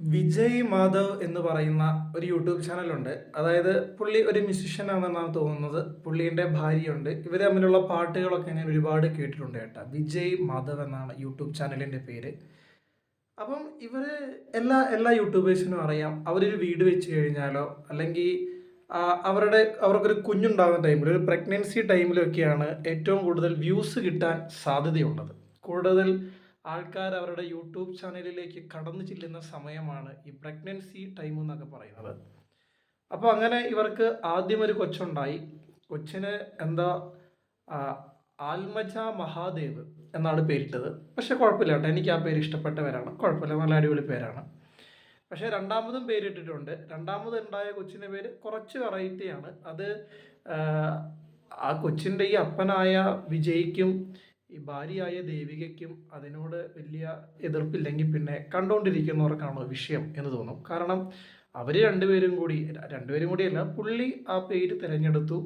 വിജയ് മാധവ് എന്ന് പറയുന്ന ഒരു യൂട്യൂബ് ചാനലുണ്ട്. അതായത് പുള്ളി ഒരു മ്യൂസിഷ്യൻ ആണെന്നാണ് തോന്നുന്നത്. പുള്ളീന്റെ ഭാര്യയുണ്ട്. ഇവർ തമ്മിലുള്ള പാട്ടുകളൊക്കെ ഞാൻ ഒരുപാട് കേട്ടിട്ടുണ്ട് കേട്ടോ. വിജയ് മാധവ് എന്നാണ് യൂട്യൂബ് ചാനലിന്റെ പേര്. അപ്പം ഇവർ എല്ലാ എല്ലാ യൂട്യൂബേഴ്സിനും അറിയാം. അവരൊരു വീട് വെച്ച് കഴിഞ്ഞാലോ അല്ലെങ്കിൽ അവരുടെ അവർക്കൊരു കുഞ്ഞുണ്ടാകുന്ന ടൈമിൽ ഒരു പ്രഗ്നൻസി ടൈമിലൊക്കെയാണ് ഏറ്റവും കൂടുതൽ വ്യൂസ് കിട്ടാൻ സാധ്യതയുള്ളത്. കൂടുതൽ ആൾക്കാർ അവരുടെ യൂട്യൂബ് ചാനലിലേക്ക് കടന്നു ചെല്ലുന്ന സമയമാണ് ഈ പ്രഗ്നൻസി ടൈം എന്നൊക്കെ പറയുന്നത്. അപ്പോൾ അങ്ങനെ ഇവർക്ക് ആദ്യം ഒരു കൊച്ചുണ്ടായി. കൊച്ചിന് എന്താ ആൽമജ മഹാദേവ് എന്നാണ് പേരിട്ടത്. പക്ഷേ കുഴപ്പമില്ല കേട്ടോ. എനിക്ക് ആ പേര് ഇഷ്ടപ്പെട്ടവരാണ്. കുഴപ്പമില്ല. നല്ല അടിപൊളി പേരാണ്. പക്ഷേ രണ്ടാമതും പേരിട്ടിട്ടുണ്ട്. രണ്ടാമത് ഉണ്ടായ കൊച്ചിന്റെ പേര് കുറച്ച് വെറൈറ്റിയാണ് അത് ആ കൊച്ചിന്റെ ഈ അപ്പനായ വിജയ്ക്കും ഈ ഭാര്യയായ ദേവികയ്ക്കും അതിനോട് വലിയ എതിർപ്പില്ലെങ്കിൽ പിന്നെ കണ്ടുകൊണ്ടിരിക്കുന്നവർക്കാണോ വിഷയം എന്ന് തോന്നും. കാരണം അവർ രണ്ടുപേരും കൂടി രണ്ടുപേരും കൂടിയല്ല പുള്ളി ആ പേര് തിരഞ്ഞെടുത്തു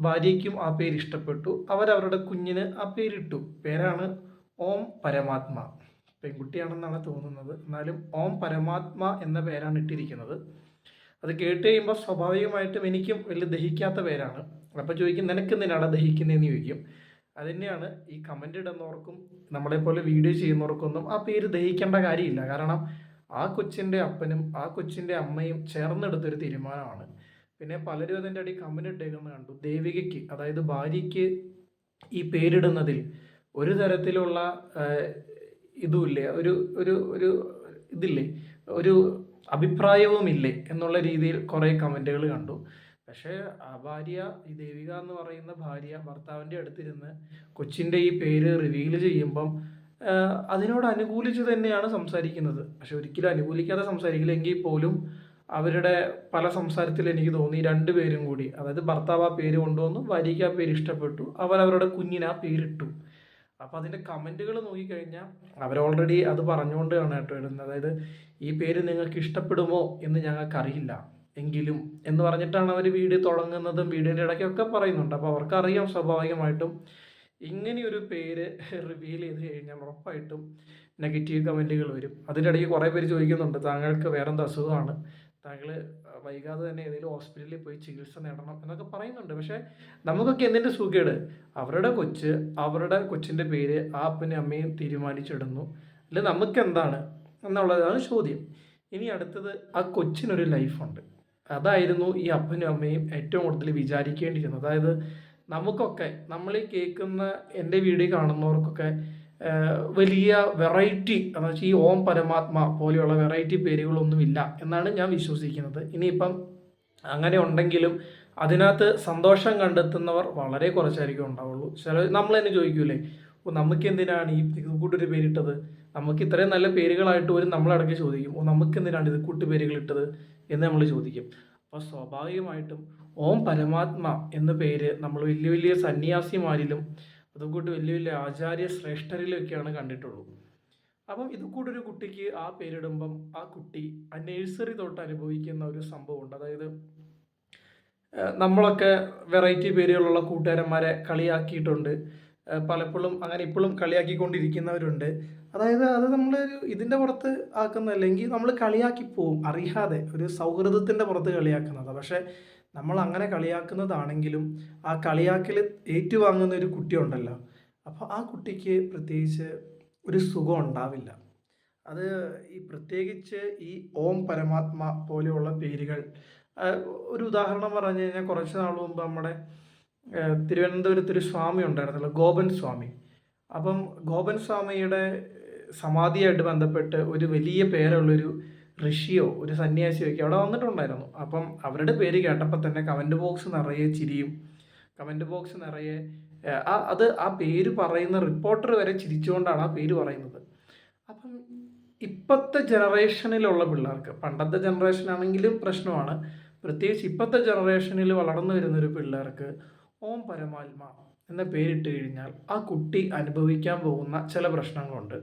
ഭാര്യയ്ക്കും ആ പേര് ഇഷ്ടപ്പെട്ടു അവരവരുടെ കുഞ്ഞിന് ആ പേരിട്ടു. പേരാണ് ഓം പരമാത്മ. പെൺകുട്ടിയാണെന്നാണ് തോന്നുന്നത്. എന്നാലും ഓം പരമാത്മ എന്ന പേരാണ് ഇട്ടിരിക്കുന്നത്. അത് കേട്ട് കഴിയുമ്പോൾ സ്വാഭാവികമായിട്ടും എനിക്കും വലിയ ദഹിക്കാത്ത പേരാണ്. അപ്പോൾ ചോദിക്കും നിനക്ക് എന്തിനാണ് ദഹിക്കുന്നതെന്ന് ചോദിക്കും. അത് തന്നെയാണ് ഈ കമന്റ് ഇടുന്നവർക്കും നമ്മളെപ്പോലെ വീഡിയോ ചെയ്യുന്നവർക്കൊന്നും ആ പേര് ദഹിക്കേണ്ട കാര്യമില്ല. കാരണം ആ കൊച്ചിന്റെ അപ്പനും ആ കൊച്ചിന്റെ അമ്മയും ചേർന്നെടുത്തൊരു തീരുമാനമാണ്. പിന്നെ പലരും അതിന്റെ അടി കമന്റ് ഇട്ടേക്കുന്നത് കണ്ടു. ദേവികയ്ക്ക് അതായത് ഭാര്യയ്ക്ക് ഈ പേരിടുന്നതിൽ ഒരു തരത്തിലുള്ള ഇതുമില്ലേ? ഒരു ഒരു ഒരു ഇതില്ലേ? ഒരു അഭിപ്രായവുമില്ലേ? എന്നുള്ള രീതിയിൽ കുറേ കമന്റുകൾ കണ്ടു. പക്ഷേ ആ ഭാര്യ ഈ ദേവിക എന്ന് പറയുന്ന ഭാര്യ ഭർത്താവിന്റെ അടുത്തിരുന്ന് കൊച്ചിന്റെ ഈ പേര് റിവീൽ ചെയ്യുമ്പം അതിനോട് അനുകൂലിച്ച് തന്നെയാണ് സംസാരിക്കുന്നത്. പക്ഷെ ഒരിക്കലും അനുകൂലിക്കാതെ സംസാരിക്കില്ല എങ്കിൽ പോലും അവരുടെ പല സംസാരത്തിൽ എനിക്ക് തോന്നി രണ്ടുപേരും കൂടി. അതായത് ഭർത്താവ് ആ പേര് കൊണ്ടുവന്നു ഭാര്യയ്ക്ക് ആ പേര് ഇഷ്ടപ്പെട്ടു അവരവരുടെ കുഞ്ഞിന് ആ പേരിട്ടു. അപ്പം അതിന്റെ കമന്റുകൾ നോക്കിക്കഴിഞ്ഞാൽ അവർ ഓൾറെഡി അത് പറഞ്ഞുകൊണ്ടാണ് കേട്ടോ ഇടുന്നത്. അതായത് ഈ പേര് നിങ്ങൾക്ക് ഇഷ്ടപ്പെടുമോ എന്ന് ഞങ്ങൾക്കറിയില്ല. എങ്കിലും എന്ന് പറഞ്ഞിട്ടാണ് അവർ വീഡിയോ തുടങ്ങുന്നതും വീഡിയോന്റെ ഇടയ്ക്കൊക്കെ പറയുന്നുണ്ട്. അപ്പോൾ അവർക്കറിയാം സ്വാഭാവികമായിട്ടും ഇങ്ങനെയൊരു പേര് റിവീൽ ചെയ്ത് കഴിഞ്ഞാൽ ഉറപ്പായിട്ടും നെഗറ്റീവ് കമന്റുകൾ വരും. അതിന്റെ ഇടയ്ക്ക് കുറേ പേര് ചോദിക്കുന്നുണ്ട് താങ്കൾക്ക് വേറെന്ത് അസുഖമാണ്? താങ്കൾ വൈകാതെ തന്നെ ഏതെങ്കിലും ഹോസ്പിറ്റലിൽ പോയി ചികിത്സ നേടണം എന്നൊക്കെ പറയുന്നുണ്ട്. പക്ഷേ നമുക്കൊക്കെ എന്തിന്റെ സുഖേട്? അവരുടെ കൊച്ച് അവരുടെ കൊച്ചിന്റെ പേര് ആ അപ്പനും അമ്മയും തീരുമാനിച്ചിടുന്നു. അല്ലെ നമുക്കെന്താണ് എന്നുള്ളതാണ് ചോദ്യം. ഇനി അടുത്തത് ആ കൊച്ചിനൊരു ലൈഫുണ്ട് അതായിരുന്നു ഈ അപ്പനും അമ്മയും ഏറ്റവും കൂടുതൽ വിചാരിക്കേണ്ടിയിരുന്നത്. അതായത് നമുക്കൊക്കെ നമ്മൾ ഈ കേൾക്കുന്ന എന്റെ വീഡിയോ കാണുന്നവർക്കൊക്കെ വലിയ വെറൈറ്റി എന്ന് വെച്ചാൽ ഈ ഓം പരമാത്മ പോലെയുള്ള വെറൈറ്റി പേരുകളൊന്നുമില്ല എന്നാണ് ഞാൻ വിശ്വസിക്കുന്നത്. ഇനിയിപ്പം അങ്ങനെ ഉണ്ടെങ്കിലും അതിനകത്ത് സന്തോഷം കണ്ടെത്തുന്നവർ വളരെ കുറച്ചായിരിക്കും ഉണ്ടാവുള്ളൂ. ചില നമ്മൾ തന്നെ ചോദിക്കൂലേ നമുക്ക് എന്തിനാണ് ഈ കൂട്ടൊരു പേരിട്ടത്? നമുക്ക് ഇത്രയും നല്ല പേരുകളായിട്ട് പോലും നമ്മളടക്കി ചോദിക്കും. ഓ നമുക്ക് എന്തിനാണ് ഇത് കൂട്ടുപേരുകൾ ഇട്ടത് എന്ന് നമ്മൾ ചോദിക്കും. അപ്പോൾ സ്വാഭാവികമായിട്ടും ഓം പരമാത്മ എന്ന പേര് നമ്മൾ വലിയ വലിയ സന്യാസിമാരിലും അതുകൂട്ട് വലിയ വലിയ ആചാര്യ ശ്രേഷ്ഠരിലൊക്കെയാണ് കണ്ടിട്ടുള്ളൂ. അപ്പം ഇത് കൂടെ ഒരു കുട്ടിക്ക് ആ പേരിടുമ്പം ആ കുട്ടി ആ നേഴ്സറി തൊട്ട് അനുഭവിക്കുന്ന ഒരു സംഭവമുണ്ട്. അതായത് നമ്മളൊക്കെ വെറൈറ്റി പേരുകളുള്ള കൂട്ടുകാരന്മാരെ കളിയാക്കിയിട്ടുണ്ട്. പലപ്പോഴും അങ്ങനെ ഇപ്പോഴും കളിയാക്കിക്കൊണ്ടിരിക്കുന്നവരുണ്ട്. അതായത് അത് നമ്മളൊരു ഇതിന്റെ പുറത്ത് ആക്കുന്നതല്ലെങ്കിൽ നമ്മൾ കളിയാക്കി പോവും അറിയാതെ ഒരു സൗഹൃദത്തിന്റെ പുറത്ത് കളിയാക്കുന്നത്. പക്ഷേ നമ്മൾ അങ്ങനെ കളിയാക്കുന്നതാണെങ്കിലും ആ കളിയാക്കൽ ഏറ്റുവാങ്ങുന്ന ഒരു കുട്ടിയുണ്ടല്ലോ. അപ്പോൾ ആ കുട്ടിക്ക് പ്രത്യേകിച്ച് ഒരു സുഖം ഉണ്ടാവില്ല. അത് ഈ പ്രത്യേകിച്ച് ഈ ഓം പരമാത്മ പോലെയുള്ള പേരുകൾ ഒരു ഉദാഹരണം പറഞ്ഞു കഴിഞ്ഞാൽ കുറച്ച് നാൾ മുമ്പ് നമ്മുടെ തിരുവനന്തപുരത്ത് ഒരു സ്വാമി ഉണ്ടായിരുന്നല്ലോ ഗോപൻ സ്വാമി. അപ്പം ഗോപൻ സ്വാമിയുടെ സമാധിയായിട്ട് ബന്ധപ്പെട്ട് ഒരു വലിയ പേരുള്ളൊരു ഋഷിയോ ഒരു സന്യാസിയോ ഒക്കെ അവിടെ വന്നിട്ടുണ്ടായിരുന്നു. അപ്പം അവരുടെ പേര് കേട്ടപ്പോൾ തന്നെ കമന്റ് ബോക്സ് നിറയെ ചിരിയും കമന്റ് ബോക്സ് നിറയെ ആ, അത് ആ പേര് പറയുന്ന റിപ്പോർട്ടർ വരെ ചിരിച്ചുകൊണ്ടാണ് ആ പേര് പറയുന്നത്. അപ്പം ഇപ്പോഴത്തെ ജനറേഷനിലുള്ള പിള്ളേർക്ക് പണ്ടത്തെ ജനറേഷൻ ആണെങ്കിലും പ്രശ്നമാണ്. പ്രത്യേകിച്ച് ഇപ്പോഴത്തെ ജനറേഷനിൽ വളർന്നു വരുന്നൊരു പിള്ളേർക്ക് ഓം പരമാത്മ എന്ന പേരിട്ട് കഴിഞ്ഞാൽ ആ കുട്ടി അനുഭവിക്കാൻ പോകുന്ന ചില പ്രശ്നങ്ങളുണ്ട്.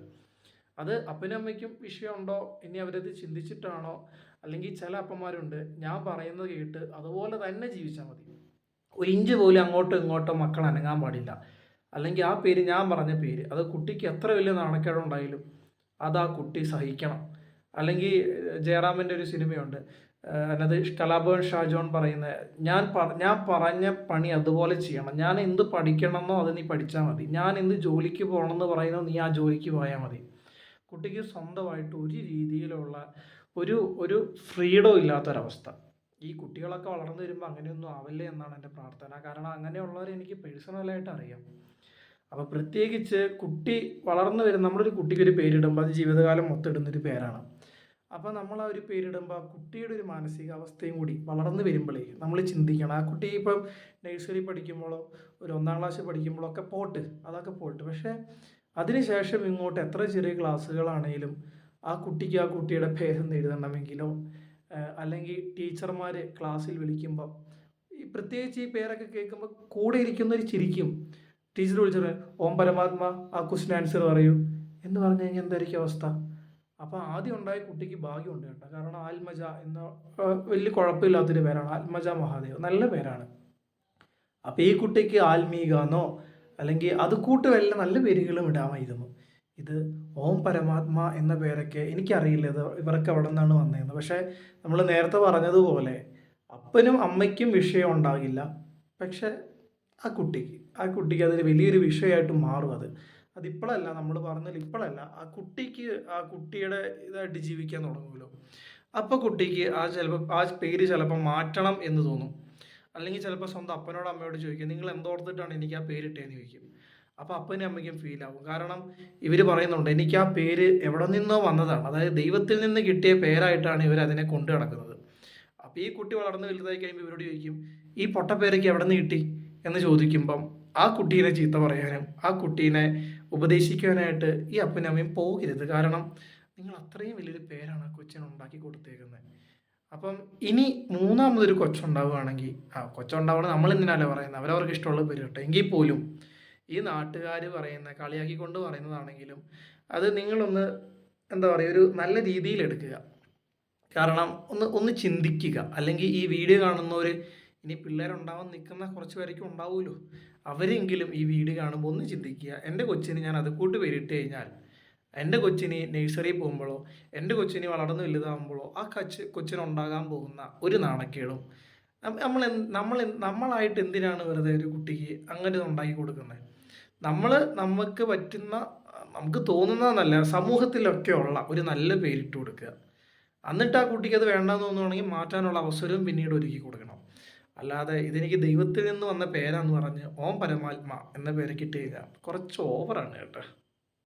അത് അപ്പനമ്മയ്ക്കും വിഷയമുണ്ടോ? ഇനി അവരത് ചിന്തിച്ചിട്ടാണോ? അല്ലെങ്കിൽ ചില അപ്പന്മാരുണ്ട്. ഞാൻ പറയുന്നത് കേട്ട് അതുപോലെ തന്നെ ജീവിച്ചാൽ മതി. ഒരു ഇഞ്ച് പോലും അങ്ങോട്ടും ഇങ്ങോട്ടോ മക്കൾ അനങ്ങാൻ പാടില്ല. അല്ലെങ്കിൽ ആ പേര് ഞാൻ പറഞ്ഞ പേര് അത് കുട്ടിക്ക് എത്ര വലിയ നാണക്കേടുണ്ടായാലും അത് ആ കുട്ടി സഹിക്കണം. അല്ലെങ്കിൽ ജയറാമിന്റെ ഒരു സിനിമയുണ്ട്. അതിനകത്ത് കലാഭവൻ ഷാജോൺ പറയുന്ന ഞാൻ ഞാൻ പറഞ്ഞ പണി അതുപോലെ ചെയ്യണം. ഞാൻ എന്ത് പഠിക്കണമെന്നോ അത് നീ പഠിച്ചാൽ മതി. ഞാൻ എന്ത് ജോലിക്ക് പോകണമെന്ന് പറയുന്നോ നീ ആ ജോലിക്ക് പോയാൽ മതി. കുട്ടിക്ക് സ്വന്തമായിട്ട് ഒരു രീതിയിലുള്ള ഒരു ഒരു ഫ്രീഡം ഇല്ലാത്തൊരവസ്ഥ. ഈ കുട്ടികളൊക്കെ വളർന്നു വരുമ്പോൾ അങ്ങനെയൊന്നും ആവില്ല എന്നാണ് എന്റെ പ്രാർത്ഥന. കാരണം അങ്ങനെയുള്ളവരെ എനിക്ക് പേഴ്സണലായിട്ട് അറിയാം. അപ്പോൾ പ്രത്യേകിച്ച് കുട്ടി വളർന്നു വരുന്ന നമ്മളൊരു കുട്ടിക്കൊരു പേരിടുമ്പോൾ അത് ജീവിതകാലം മൊത്തം ഇടുന്നൊരു പേരാണ്. അപ്പോൾ നമ്മൾ ആ ഒരു പേരിടുമ്പോൾ ആ കുട്ടിയുടെ ഒരു മാനസികാവസ്ഥയും കൂടി വളർന്നു വരുമ്പോഴേ നമ്മൾ ചിന്തിക്കണം. ആ കുട്ടി ഇപ്പം നഴ്സറി പഠിക്കുമ്പോഴോ ഒരു ഒന്നാം ക്ലാസ് പഠിക്കുമ്പോഴോ ഒക്കെ പോട്ട് അതൊക്കെ പോട്ട്. പക്ഷേ അതിനുശേഷം ഇങ്ങോട്ട് എത്ര ചെറിയ ക്ലാസ്സുകളാണെങ്കിലും ആ കുട്ടിക്ക് ആ കുട്ടിയുടെ പേരെന്ന് എഴുതണമെങ്കിലോ അല്ലെങ്കിൽ ടീച്ചർമാർ ക്ലാസ്സിൽ വിളിക്കുമ്പോൾ പ്രത്യേകിച്ച് ഈ പേരൊക്കെ കേൾക്കുമ്പോൾ കൂടെ ഇരിക്കുന്ന ഒരു ചിരിക്കും. ടീച്ചർ വിളിച്ചത് ഓം പരമാത്മ ആ ക്വസ്റ്റിൻ ആൻസർ പറയൂ. എന്ന് പറഞ്ഞു കഴിഞ്ഞാൽ എന്തായിരിക്കും അവസ്ഥ? അപ്പോൾ ആദ്യം ഉണ്ടായ കുട്ടിക്ക് ഭാഗ്യമുണ്ട് കേട്ടോ. കാരണം ആൽമജ എന്ന വലിയ കുഴപ്പമില്ലാത്തൊരു പേരാണ് ആൽമജ മഹാദേവ് നല്ല പേരാണ്. അപ്പോൾ ഈ കുട്ടിക്ക് ആൽമീകാന്നോ അല്ലെങ്കിൽ അത് കൂട്ടുമല്ല നല്ല പേരുകളും ഇടാമായിരുന്നു. ഇത് ഓം പരമാത്മാ എന്ന പേരൊക്കെ എനിക്കറിയില്ല ഇത് ഇവർക്ക് അവിടെ നിന്നാണ് വന്നതെന്ന്. പക്ഷേ നമ്മൾ നേരത്തെ പറഞ്ഞതുപോലെ അപ്പനും അമ്മയ്ക്കും വിഷയം ഉണ്ടാകില്ല. പക്ഷെ ആ കുട്ടിക്ക് ആ കുട്ടിക്ക് അതൊരു വലിയൊരു വിഷയമായിട്ട് മാറും അത്. അതിപ്പോഴല്ല നമ്മൾ പറഞ്ഞാൽ ഇപ്പോഴല്ല ആ കുട്ടിക്ക് ആ കുട്ടിയുടെ ഇതായിട്ട് ജീവിക്കാൻ തുടങ്ങുമല്ലോ. അപ്പോൾ കുട്ടിക്ക് ആ ചിലപ്പോൾ ആ പേര് ചിലപ്പോൾ മാറ്റണം എന്ന് തോന്നും. അല്ലെങ്കിൽ ചിലപ്പോൾ സ്വന്തം അപ്പനോട് അമ്മയോട് ചോദിക്കും നിങ്ങൾ എന്തോർത്തിട്ടാണ് എനിക്ക് ആ പേരിട്ടേന്ന് ചോദിക്കും. അപ്പോൾ അപ്പനും അമ്മയ്ക്കും ഫീൽ ആവും. കാരണം ഇവർ പറയുന്നുണ്ട് എനിക്ക് ആ പേര് എവിടെ നിന്നോ വന്നതാണ്. അതായത് ദൈവത്തിൽ നിന്ന് കിട്ടിയ പേരായിട്ടാണ് ഇവർ അതിനെ കൊണ്ടു നടക്കുന്നത്. അപ്പോൾ ഈ കുട്ടി വളർന്ന് വലുതായി കഴിയുമ്പോൾ ഇവരോട് ചോദിക്കും ഈ പൊട്ടപ്പേരയ്ക്ക് എവിടെ നിന്ന് കിട്ടി? എന്ന് ചോദിക്കുമ്പം ആ കുട്ടീനെ ചീത്ത പറയാനും ആ കുട്ടീനെ ഉപദേശിക്കാനായിട്ട് ഈ അപ്പനും അമ്മയും പോകരുത്. കാരണം നിങ്ങൾ അത്രയും വലിയൊരു പേരാണ് ആ കൊച്ചിന് ഉണ്ടാക്കി കൊടുത്തേക്കുന്നത്. അപ്പം ഇനി മൂന്നാമതൊരു കൊച്ചുണ്ടാവുകയാണെങ്കിൽ ആ കൊച്ചുണ്ടാവണം നമ്മൾ എന്തിനല്ല പറയുന്നത്? അവരവർക്ക് ഇഷ്ടമുള്ള പേര് കേട്ടോ. എങ്കിൽ പോലും ഈ നാട്ടുകാർ പറയുന്ന കളിയാക്കിക്കൊണ്ട് പറയുന്നതാണെങ്കിലും അത് നിങ്ങളൊന്ന് എന്താ പറയുക ഒരു നല്ല രീതിയിൽ എടുക്കുക. കാരണം ഒന്ന് ഒന്ന് ചിന്തിക്കുക. അല്ലെങ്കിൽ ഈ വീഡിയോ കാണുന്നവർ ഇനി പിള്ളേരുണ്ടാവാൻ നിൽക്കുന്ന കുറച്ച് പേരൊക്കെ ഉണ്ടാവുമല്ലോ. അവരെങ്കിലും ഈ വീട് കാണുമ്പോൾ ഒന്ന് ചിന്തിക്കുക. എന്റെ കൊച്ചിന് ഞാൻ അത് കൂട്ട് പേരിട്ട് കഴിഞ്ഞാൽ എന്റെ കൊച്ചിന് നഴ്സറി പോകുമ്പോഴോ എന്റെ കൊച്ചിന് വളർന്നു വലുതാകുമ്പോഴോ ആ കൊച്ച് കൊച്ചിനുണ്ടാകാൻ പോകുന്ന ഒരു നാണക്കേടും. നമ്മൾ നമ്മൾ നമ്മളായിട്ട് എന്തിനാണ് വെറുതെ ഒരു കുട്ടിക്ക് അങ്ങനെ ഉണ്ടാക്കി കൊടുക്കുന്നത്? നമ്മൾ നമുക്ക് പറ്റുന്ന നമുക്ക് തോന്നുന്നതെന്നല്ല സമൂഹത്തിലൊക്കെ ഉള്ള ഒരു നല്ല പേരിട്ട് കൊടുക്കുക. എന്നിട്ട് ആ കുട്ടിക്ക് അത് വേണ്ടെന്ന് തോന്നുവാണെങ്കിൽ മാറ്റാനുള്ള അവസരവും പിന്നീട് ഒരുക്കി കൊടുക്കണം. അല്ലാതെ ഇതെനിക്ക് ദൈവത്തിൽ നിന്ന് വന്ന പേരാന്ന് പറഞ്ഞ് ഓം പരമാത്മ എന്ന പേര് കിട്ടിയില്ല. കുറച്ച് ഓവറാണ് കേട്ടോ.